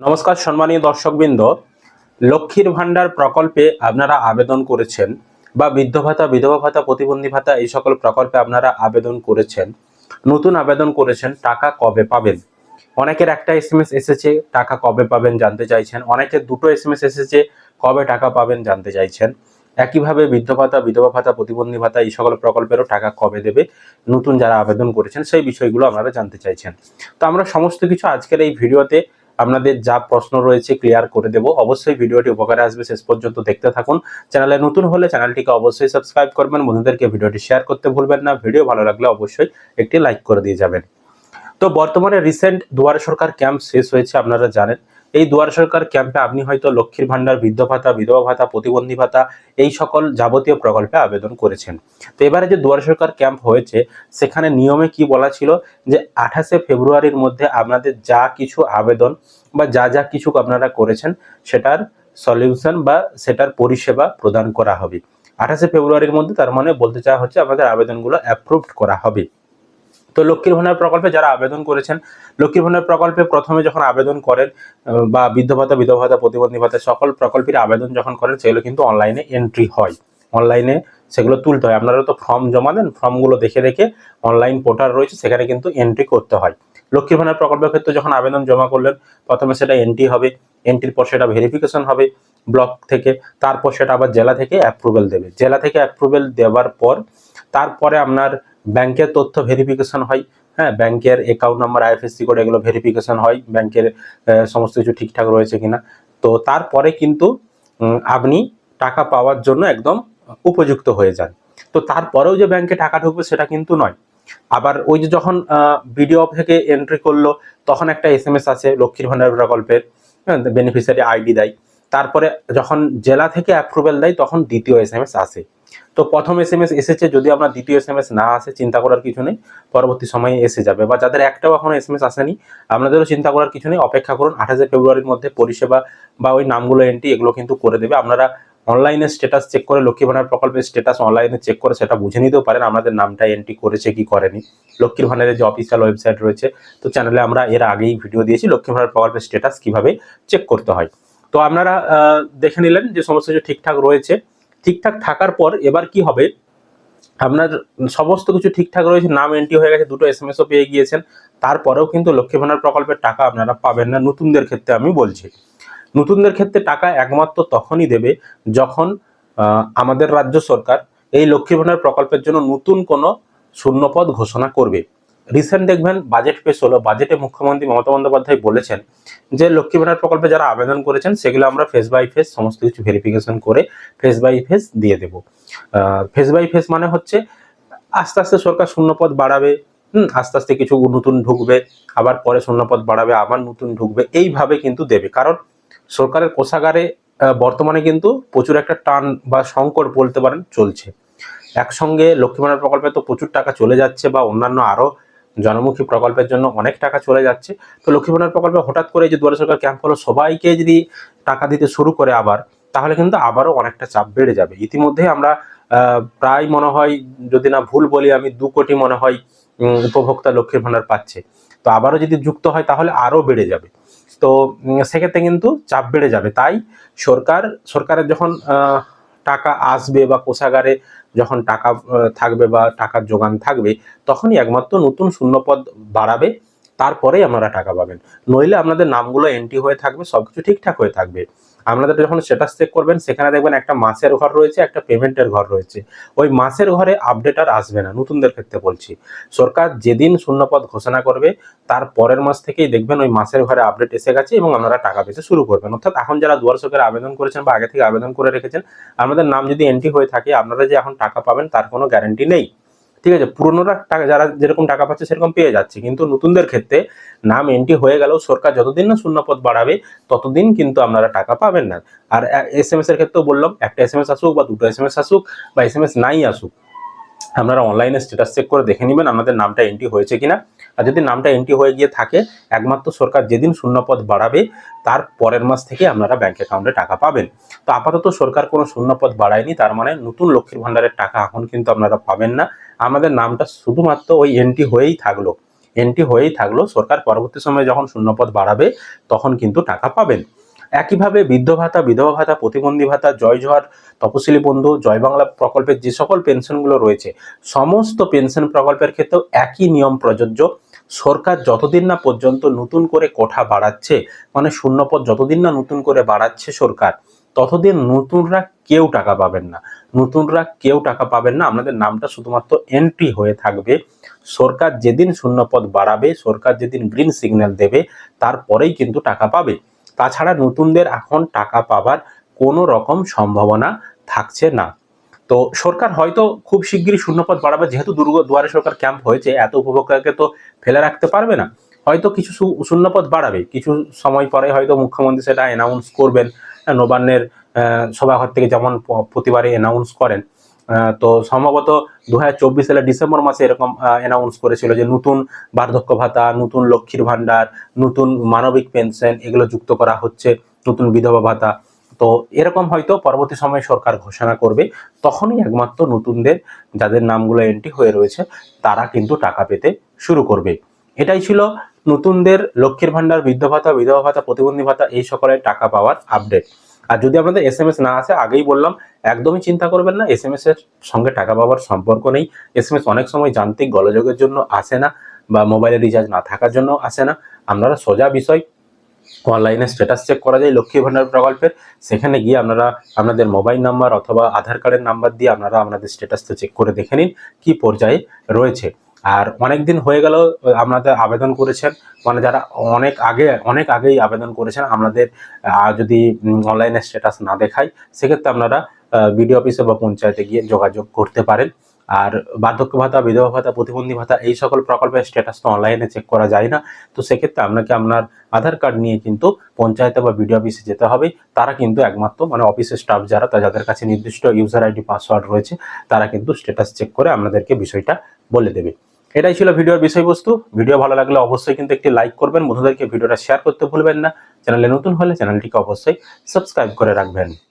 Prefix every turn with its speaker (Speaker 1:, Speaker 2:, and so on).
Speaker 1: নমস্কার, সম্মানীয় দর্শকবৃন্দ। লক্ষ্মীর ভাণ্ডার প্রকল্পে আপনারা আবেদন করেছেন বা বৃদ্ধ ভাতা, বিধবা ভাতা, প্রতিবন্ধী ভাতা এই সকল প্রকল্পে আপনারা আবেদন করেছেন, নতুন আবেদন করেছেন, টাকা কবে পাবেন? অনেকের একটা এসএমএস এসেছে, টাকা কবে পাবেন জানতে চাইছেন। অনেকের দুটো এসএমএস এসেছে, কবে টাকা পাবেন জানতে চাইছেন। একইভাবে বৃদ্ধ ভাতা, বিধবা ভাতা, প্রতিবন্ধী ভাতা এই সকল প্রকল্পেরও টাকা কবে দেবে, নতুন যারা আবেদন করেছেন সেই বিষয়গুলো আপনারা জানতে চাইছেন। তো আমরা সমস্ত কিছু আজকের এই ভিডিওতে আপনাদের যা প্রশ্ন রয়েছে ক্লিয়ার করে দেব। অবশ্যই ভিডিওটি উপকারে আসবে, শেষ পর্যন্ত দেখতে থাকুন। চ্যানেলে নতুন হলে চ্যানেলটিকে অবশ্যই সাবস্ক্রাইব করবেন। বন্ধুদেরকে ভিডিওটি শেয়ার করতে ভুলবেন না। ভিডিও ভালো লাগলে অবশ্যই একটি লাইক করে দিয়ে যাবেন। তো বর্তমানে রিসেন্ট দুয়ারে সরকার ক্যাম্প শেষ হয়েছে, আপনারা জানেন। এই দুয়ার সরকার ক্যাম্পে আপনি হয়তো লক্ষ্মীর ভান্ডার বৃদ্ধ ভাতা, বিধবা ভাতা, প্রতিবন্ধী ভাতা, এই সকল যাবতীয় প্রকল্পে আবেদন করেছেন। তো এবারে যে দুয়ার সরকার ক্যাম্প হয়েছে, সেখানে নিয়মে কি বলা ছিল যে আঠাশে ফেব্রুয়ারির মধ্যে আপনাদের যা কিছু আবেদন বা যা যা কিছু আপনারা করেছেন, সেটার সলিউশন বা সেটার পরিষেবা প্রদান করা হবে। আঠাশে ফেব্রুয়ারির মধ্যে তার মানে বলতে চাওয়া হচ্ছে আমাদের আবেদনগুলো অ্যাপ্রুভড করা হবে। তো লক্ষ্মীর ভান্ডার প্রকল্পে যারা আবেদন করেছেন, লক্ষ্মীর ভান্ডার প্রকল্পে প্রথমে যখন আবেদন করেন বা বৃদ্ধ ভাতা, বিধবা ভাতা, প্রতিবন্ধী ভাতা, সকল প্রকল্পের আবেদন যখন করেন, সেগুলো কিন্তু অনলাইনে এন্ট্রি হয়। অনলাইনে সেগুলো তুলতে হয়। আপনারা তো ফর্ম জমা দেন ফর্মগুলো দেখে দেখে অনলাইন পোর্টাল রয়েছে, সেখানে কিন্তু এন্ট্রি করতে হয়। লক্ষ্মীর ভান্ডার প্রকল্পের ক্ষেত্রে যখন আবেদন জমা করলেন, প্রথমে সেটা এন্ট্রি হবে এন্ট্রির পর সেটা ভেরিফিকেশন হবে ব্লক থেকে, তারপর সেটা আবার জেলা থেকে অ্যাপ্রুভেল দেবে। জেলা থেকে অ্যাপ্রুভেল দেওয়ার পর, তারপরে আপনার ব্যাংকের তথ্য ভেরিফিকেশন হয় হ্যাঁ ব্যাংকের অ্যাকাউন্ট নাম্বার আইএফএসসি কোড এগুলো ভেরিফিকেশন হয়, ব্যাংকের সমস্ত কিছু ঠিকঠাক রয়েছে কিনা। তো তারপরে কিন্তু আপনি টাকা পাওয়ার জন্য একদম উপযুক্ত হয়ে যান। তো তারপরেও যে ব্যাংকে টাকা ঢুকবে সেটা কিন্তু নয়। আবার ওই যে যখন বিডিও থেকে এন্ট্রি করল, তখন একটা এস এম এস আছে লক্ষ্মীর ভান্ডার প্রকল্পের বেনিফিশিয়ারি আইডি দেয়। তারপরে যখন জেলা থেকে অ্যাপ্রুভেল দেয়, তখন দ্বিতীয় এস এম এস আসে। তো প্রথম এস এম এস এসেছে যদি আপনার দ্বিতীয় এস এম এস না আসে, চিন্তা করার কিছু নেই, পরবর্তী সময়ে এসে যাবে। বা যাদের একটাও এখনও এস এম এস আসেনি, আপনাদেরও চিন্তা করার কিছু নেই, অপেক্ষা করুন, আঠাশে ফেব্রুয়ারির মধ্যে পরিষেবা বা ওই নামগুলো এন্ট্রি এগুলো কিন্তু করে দেবে। আপনারা অনলাইনে স্ট্যাটাস চেক করে, লক্ষ্মী ভান্ডার প্রকল্পের স্ট্যাটাস অনলাইনে চেক করে সেটা বুঝে নিতেও পারেন, আমাদের নামটা এন্ট্রি করেছে কি করেনি। লক্ষ্মীর ভান্ডারের যে অফিসিয়াল ওয়েবসাইট রয়েছে, তো চ্যানেলে আমরা এর আগেই ভিডিও দিয়েছি, লক্ষ্মী ভান্ডার প্রকল্পের স্ট্যাটাস কীভাবে চেক করতে হয়। তো আপনারা দেখে নিলেন যে সমস্ত কিছু ঠিকঠাক রয়েছে। ঠিকঠাক থাকার পর এবার কি হবে? আপনার সমস্ত কিছু ঠিকঠাক রয়েছে, নাম এন্ট্রি হয়ে গেছে, দুটো এস এম এসও পেয়ে গিয়েছেন। তারপরেও কিন্তু লক্ষ্মী ভান্ডার প্রকল্পের টাকা আপনারা পাবেন না, নতুনদের ক্ষেত্রে আমি বলছি। নতুনদের ক্ষেত্রে টাকা একমাত্র তখনই দেবে যখন আমাদের রাজ্য সরকার এই লক্ষ্মী ভান্ডার প্রকল্পের জন্য নতুন কোনো শূন্যপদ ঘোষণা করবে। রিসেন্ট দেখবেন বাজেট পেশ হলো বাজেটে মুখ্যমন্ত্রী মমতা বন্দ্যোপাধ্যায় বলেছেন যে লক্ষ্মী ভান্ডার প্রকল্পে যারা আবেদন করেছেন, সেগুলো আমরা ফেস বাই ফেস সমস্ত কিছু ভেরিফিকেশন করে ফেস বাই ফেস দিয়ে দেবো। ফেস বাই ফেস মানে হচ্ছে আস্তে আস্তে সরকার শূন্যপদ বাড়াবে, হুম, আস্তে আস্তে কিছু নতুন ঢুকবে, আবার পরে শূন্যপদ বাড়াবে, আবার নতুন ঢুকবে, এইভাবে কিন্তু দেবে। কারণ সরকারের কোষাগারে বর্তমানে কিন্তু প্রচুর একটা টান বা সংকট বলতে পারেন চলছে। একসঙ্গে লক্ষ্মী ভান্ডার প্রকল্পে তো প্রচুর টাকা চলে যাচ্ছে বা অন্যান্য আরও জনমুখী প্রকল্পের জন্য অনেক টাকা চলে যাচ্ছে। তো লক্ষ্মী ভান্ডার প্রকল্পে হঠাৎ করে যে দুয়ারে সরকার ক্যাম্প হলো, সবাইকে যদি টাকা দিতে শুরু করে আবার, তাহলে কিন্তু আবারও অনেকটা চাপ বেড়ে যাবে। ইতিমধ্যে আমরা প্রায় মনে হয়, যদি না ভুল বলি, আমি দু কোটি মনে হয় উপভোক্তা লক্ষ্মীর ভান্ডার পাচ্ছে। তো আবারও যদি যুক্ত হয়, তাহলে আরও বেড়ে যাবে। তো সেক্ষেত্রে কিন্তু চাপ বেড়ে যাবে। তাই সরকার, সরকারের যখন টাকা আসবে বা কোষাগারে যখন টাকা থাকবে বা টাকার যোগান থাকবে, তখনই একমাত্র নতুন শূন্যপদ বাড়াবে, তারপরেই আপনারা টাকা পাবেন। নইলে আপনাদের নামগুলো এন্ট্রি হয়ে থাকবে, সবকিছু ঠিকঠাক হয়ে থাকবে। আপনাদের যখন স্ট্যাটাস চেক করবেন, সেখানে দেখবেন একটা মাসের ঘর রয়েছে, একটা পেমেন্টের ঘর রয়েছে। ওই মাসের ঘরে আপডেট আর আসবে না, নতুনদের ক্ষেত্রে বলছি। সরকার যেদিন শূন্যপদ ঘোষণা করবে, তার পরের মাস থেকেই দেখবেন ওই মাসের ঘরে আপডেট এসে গেছে এবং আপনারা টাকা পেতে শুরু করবেন। অর্থাৎ এখন যারা দুয়ার সরকার আবেদন করেছেন বা আগে থেকে আবেদন করে রেখেছেন, আমাদের নাম যদি এন্ট্রি হয়ে থাকে, আপনারা যে এখন টাকা পাবেন, তার কোনো গ্যারান্টি নেই। ঠিক আছে? পুরনোরা টাকা, যারা যেরকম টাকা পাচ্ছে সেরকম পেয়ে যাচ্ছে। কিন্তু নতুনদের ক্ষেত্রে নাম এন্ট্রি হয়ে গেলেও সরকার যতদিন না শূন্যপদ বাড়াবে, ততদিন কিন্তু আপনারা টাকা পাবেন না। আর এস এম এস এর ক্ষেত্রেও বললাম, একটা এস এম এস আসুক বা দুটো এস এম এস আসুক বা এস এম এস নাই আসুক আপনারা অনলাইনে স্ট্যাটাস চেক করে দেখে নেবেন আপনাদের নামটা এন্ট্রি হয়েছে কিনা। আর যদি নামটা এন্ট্রি হয়ে গিয়ে থাকে, একমাত্র সরকার যেদিন শূন্যপদ বাড়াবে, তার পরের মাস থেকে আপনারা ব্যাঙ্ক অ্যাকাউন্টে টাকা পাবেন। তো আপাতত সরকার কোনো শূন্যপদ বাড়ায়নি, তার মানে নতুন লক্ষ্মীর ভান্ডারের টাকা এখন কিন্তু আপনারা পাবেন না। আমাদের নামটা শুধুমাত্র ওই এন্ট্রি হয়েই থাকল। এন্ট্রি হয়েই থাকল, সরকার পরবর্তী সময়ে যখন শূন্যপদ বাড়াবে, তখন কিন্তু টাকা পাবেন। একইভাবে বৃদ্ধ ভাতা, বিধবা ভাতা, প্রতিবন্ধী ভাতা, জয় জোহার তপশিলি বন্ধু, জয় বাংলা প্রকল্পের যে সকল পেনশনগুলো রয়েছে, সমস্ত পেনশন প্রকল্পের ক্ষেত্রেও একই নিয়ম প্রযোজ্য। সরকার যতদিন না পর্যন্ত নতুন করে কোঠা বাড়াচ্ছে মানে শূন্যপদ যতদিন না নতুন করে বাড়াচ্ছে সরকার, ততদিন নতুনরা কেউ টাকা পাবেন না। নতুনরা কেউ টাকা পাবেন না। আপনাদের নামটা শুধুমাত্র এন্ট্রি হয়ে থাকবে। সরকার যেদিন শূন্যপদ বাড়াবে, সরকার যেদিন গ্রিন সিগন্যাল দেবে, তারপরেই কিন্তু টাকা পাবে। তাছাড়া নতুনদের এখন টাকা পাবার কোনো রকম সম্ভাবনা থাকছে না। তো সরকার হয়তো খুব শিগগিরই শূন্যপদ বাড়াবে, যেহেতু দুর্গ দুয়ারে সরকার ক্যাম্প হয়েছে, এত উপভোক্তাকে তো ফেলে রাখতে পারবে না। হয়তো কিছু শূন্যপদ বাড়াবে। কিছু সময় পরে হয়তো মুখ্যমন্ত্রী সেটা অ্যানাউন্স করবেন। নবান্নের সভাঘর থেকে যেমন প্রতিবারে অ্যানাউন্স করেন। তো সম্ভবত দু হাজার চব্বিশ সালের ডিসেম্বর মাসে এরকম অ্যানাউন্স করেছিল যে নতুন বার্ধক্য ভাতা, নতুন লক্ষ্মীর ভাণ্ডার, নতুন মানবিক পেনশন এগুলো যুক্ত করা হচ্ছে, নতুন বিধবা ভাতা। তো এরকম হয়তো পরবর্তী সময়ে সরকার ঘোষণা করবে, তখনই একমাত্র নতুনদের যাদের নামগুলো এন্ট্রি হয়ে রয়েছে, তারা কিন্তু টাকা পেতে শুরু করবে। এটাই ছিল নতুনদের লক্ষ্মীর ভাণ্ডার বৃদ্ধ ভাতা, বিধবা ভাতা, প্রতিবন্ধী ভাতা, এই সকলের টাকা পাওয়ার আপডেট আর যদি আপনাদের এস এম এস না আসে, আগেই বললাম, একদমই চিন্তা করবেন না এস এম এস এর সঙ্গে টাকা পাওয়ার সম্পর্ক নেই। এস এম এস অনেক সময় যান্ত্রিক গলযোগের জন্য আসে না বা মোবাইলে রিচার্জ না থাকার জন্য আসে না। আপনারা সোজা বিষয়, অনলাইনে স্ট্যাটাস চেক করা যায় লক্ষ্মী ভাণ্ডার প্রকল্পের। সেখানে গিয়ে আপনারা আপনাদের মোবাইল নাম্বার অথবা আধার কার্ডের নাম্বার দিয়ে আপনারা আপনাদের স্ট্যাটাসটা চেক করে দেখে নিন, কি পর্যায়ে রয়েছে। আর অনেক দিন হয়ে গেল, আপনাদের আবেদন করেছেন। মানে যারা অনেক আগে, অনেক আগেই আবেদন করেছেন আপনাদের যদি অনলাইনে স্ট্যাটাস না দেখায় সেক্ষেত্রে আপনারা বিডিও অফিসে বা পঞ্চায়েতে গিয়ে যোগাযোগ করতে পারেন। আর বার্ধক্য ভাতা, বিধবা ভাতা, প্রতিবন্ধী ভাতা, এই সকল প্রকল্পের স্ট্যাটাস তো অনলাইনে চেক করা যায় না। তো সেক্ষেত্রে আপনাকে আপনার আধার কার্ড নিয়ে কিন্তু পঞ্চায়েতে বা বিডিও অফিসে যেতে হবে। তারা কিন্তু একমাত্র মানে অফিসের স্টাফ যারা, তা যাদের কাছে নির্দিষ্ট ইউজার আইডি পাসওয়ার্ড রয়েছে, তারা কিন্তু স্ট্যাটাস চেক করে আপনাদেরকে বিষয়টা বলে দেবে। এটাই ছিল ভিডিওর বিষয়বস্তু। ভিডিও ভালো লাগলে অবশ্যই কিন্তু একটি লাইক করবেন। বন্ধুদেরকে ভিডিওটা শেয়ার করতে ভুলবেন না। চ্যানেলে নতুন হলে চ্যানেলটিকে অবশ্যই সাবস্ক্রাইব করে রাখবেন।